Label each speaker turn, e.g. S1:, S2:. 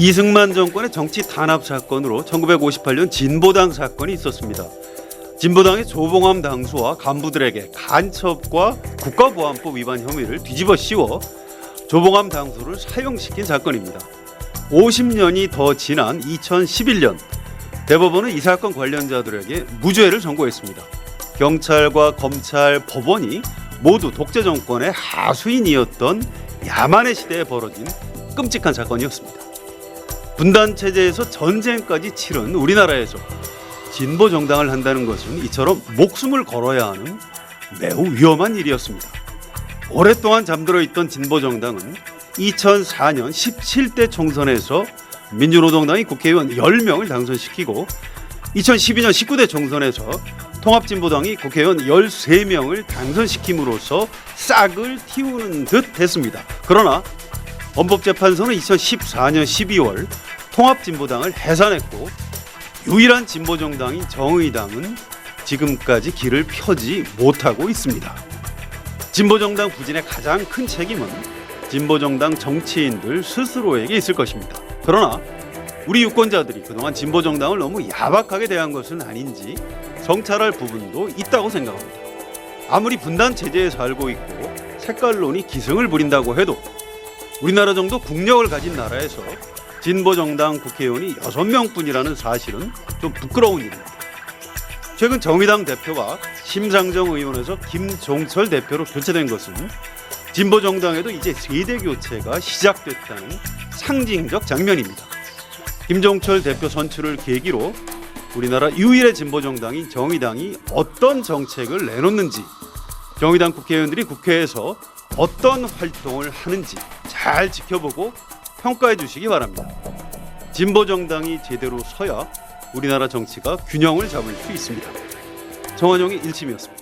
S1: 이승만 정권의 정치 탄압 사건으로 1958년 진보당 사건이 있었습니다. 진보당의 조봉암 당수와 간부들에게 간첩과 국가보안법 위반 혐의를 뒤집어 씌워 조봉암 당수를 사형시킨 사건입니다. 50년이 더 지난 2011년 대법원은 이 사건 관련자들에게 무죄를 선고했습니다. 경찰과 검찰, 법원이 모두 독재 정권의 하수인이었던 야만의 시대에 벌어진 끔찍한 사건이었습니다. 분단 체제에서 전쟁까지 치른 우리나라에서 진보 정당을 한다는 것은 이처럼 목숨을 걸어야 하는 매우 위험한 일이었습니다. 오랫동안 잠들어 있던 진보 정당은 2004년 17대 총선에서 민주노동당이 국회의원 10명을 당선시키고 2012년 19대 총선에서 통합진보당이 국회의원 13명을 당선시킴으로써 싹을 틔우는 듯 했습니다. 그러나 헌법재판소는 2014년 12월 통합진보당을 해산했고 유일한 진보정당인 정의당은 지금까지 길을 펴지 못하고 있습니다. 진보정당 부진의 가장 큰 책임은 진보정당 정치인들 스스로에게 있을 것입니다. 그러나 우리 유권자들이 그동안 진보정당을 너무 야박하게 대한 것은 아닌지 성찰할 부분도 있다고 생각합니다. 아무리 분단 체제에 살고 있고 색깔론이 기승을 부린다고 해도 우리나라 정도 국력을 가진 나라에서 진보 정당 국회의원이 6명뿐이라는 사실은 좀 부끄러운 일입니다. 최근 정의당 대표가 심상정 의원에서 김종철 대표로 교체된 것은 진보 정당에도 이제 세대 교체가 시작됐다는 상징적 장면입니다. 김종철 대표 선출을 계기로 우리나라 유일의 진보 정당인 정의당이 어떤 정책을 내놓는지 정의당 국회의원들이 국회에서 어떤 활동을 하는지 잘 지켜보고 평가해 주시기 바랍니다. 진보 정당이 제대로 서야 우리나라 정치가 균형을 잡을 수 있습니다. 정한용의 일침이었습니다.